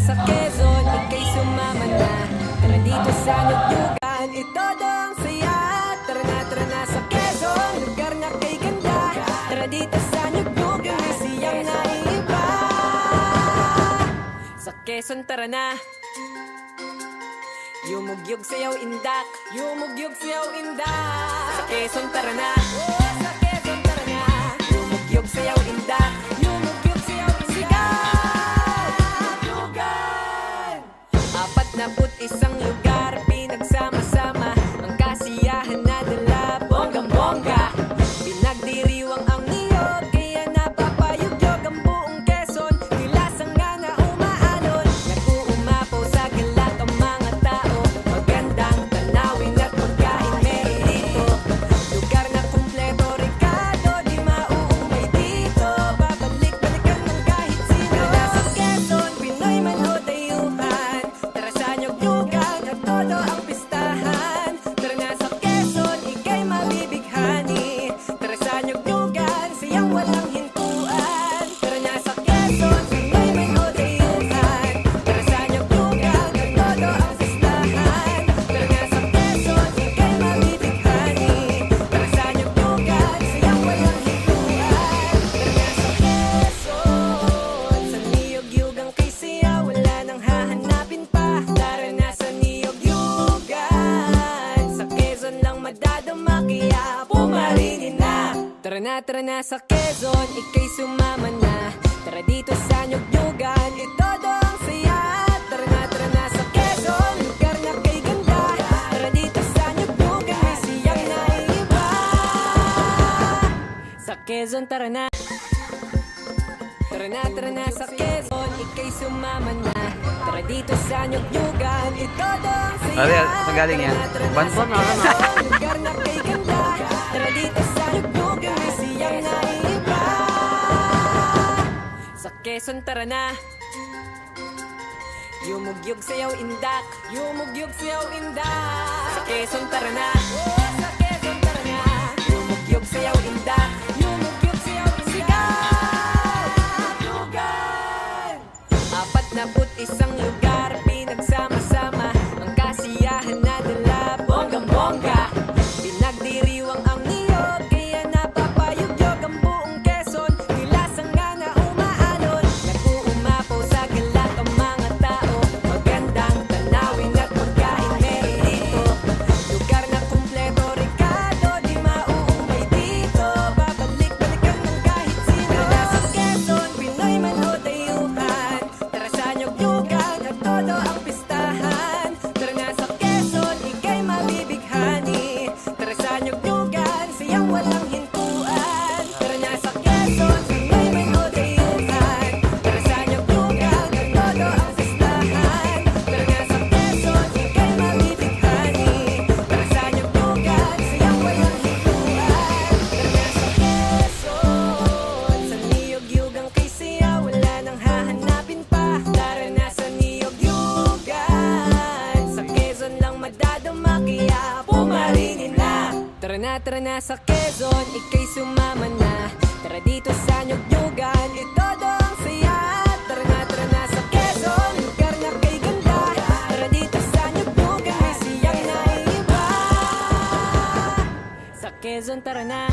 sa Quezon, ikay sumama na. Tara dito sa Nagdugan, ito ang saya. Tara na, tara na sa Quezon, lugar na kay ganda. Tara dito sa Nagdugan, may siyang naiiba Sa Quezon, tara na. Yumugyog sayaw indak, yumugyog sayaw indak. Sa Quezon, tara na. Sa Quezon, tara na. Yumugyog sayaw indak, Tara na, na sa Quezon Ika'y sumama na. Tara dito sa niyog-yugan Ito ang saya. Tara na, tara na sa Quezon Lugar na kay ganda. Tara dito sa niyog-yugan May siyang naiiba. Sa Quezon, tara na. Tara na, tara na sa Quezon, ikay sumama na. Tara dito sa Nyugyugan, ito ang saya. Pare, saan galing yan? Na, tara na na, ano? Quezon, lugar na kay ganda. Tara dito sa Quezon, tara na. Yumugyog sayaw indak, yumugyog sayaw indak. Sa Quezon, tara na. Sa Quezon, tara na. Yumugyog sayaw indak, yumugyog sayaw indak. Lugar Apat na put isang lugar Pinagsama-sama Tara na, tara na sa Quezon Ika'y sumama na. Tara dito sa niyog-yugan Ito ang saya. Tara na, tara na sa Quezon Lugar na kay ganda. Tara dito sa niyog-yugan May siyang naiiba. Sa Quezon, tara na.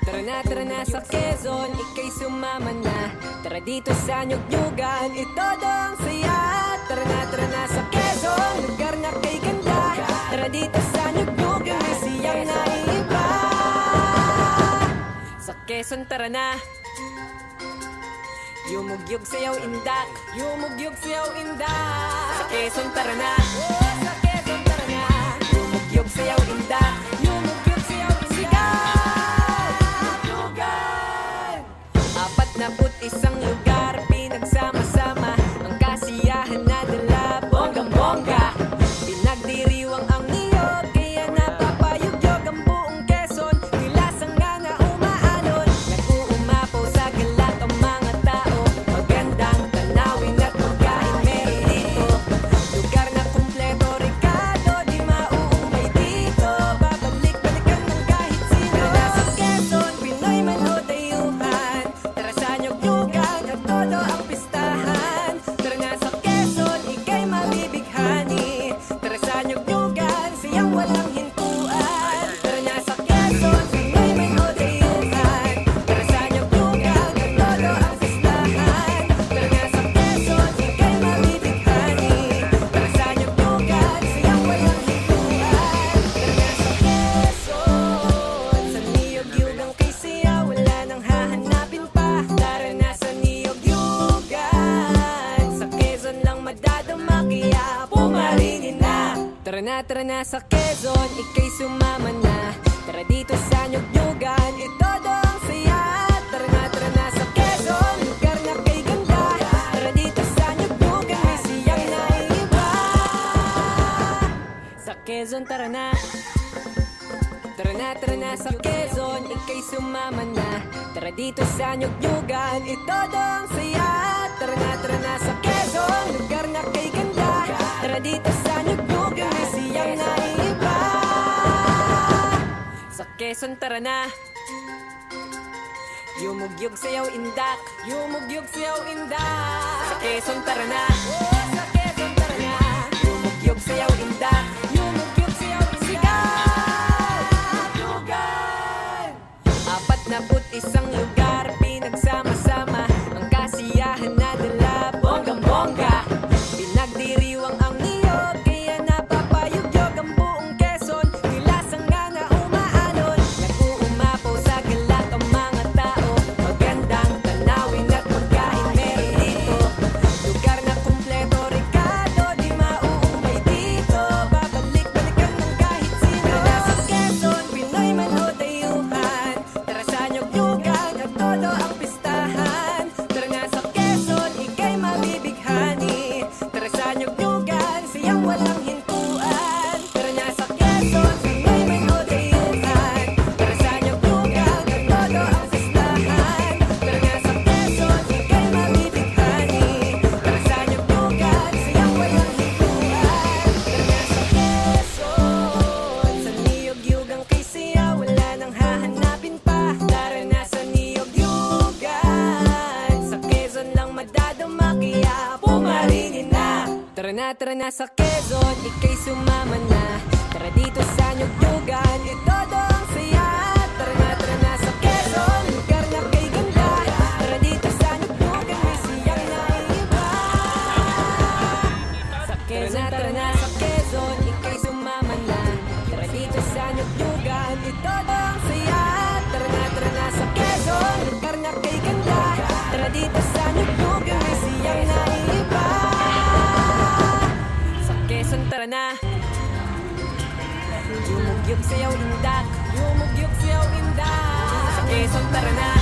Tara na, tara na sa Quezon, ikay sumama na. Tara dito sa Nyugyugan, ito ang saya. Tara na, tara na sa Quezon, lugar na kay ganda. Tara dito Quezon, tara na. Yumugyog sayaw indak, yumugyog sayaw indak. Sa Quezon, tara na. Sa Quezon, tara na sa Quezon, ikay sumama na. Tara dito sa Nyugyugan, ito ang saya. Tara na, tara na sa Quezon, lugar na kay ganda. Tara dito sa Nyugyugan, may siyang naiiba. Sa Quezon, tara na. Tara na, tara na sa Quezon, ikay sumama na. Tara dito sa Nyugyugan, ito ang saya. Tara na, tara na sa Quezon, lugar na kay ganda. Tara dito sa naiiba Sa Quezon, tara na. Yumugyog sayaw indak, yumugyog sayaw indak. Sa Quezon, tara na. Sa Quezon, tara na. Yumugyog sayaw indak, yumugyog sayaw indak. Yugan! Apat na put isang lugar tara na sa Quezon Ika'y sumama na. Tara dito sa Nyugyugan Ito ang saya na. Yumugyog sayaw indak. Yumugyog sayaw indak. Eh, Sa Quezon tara na?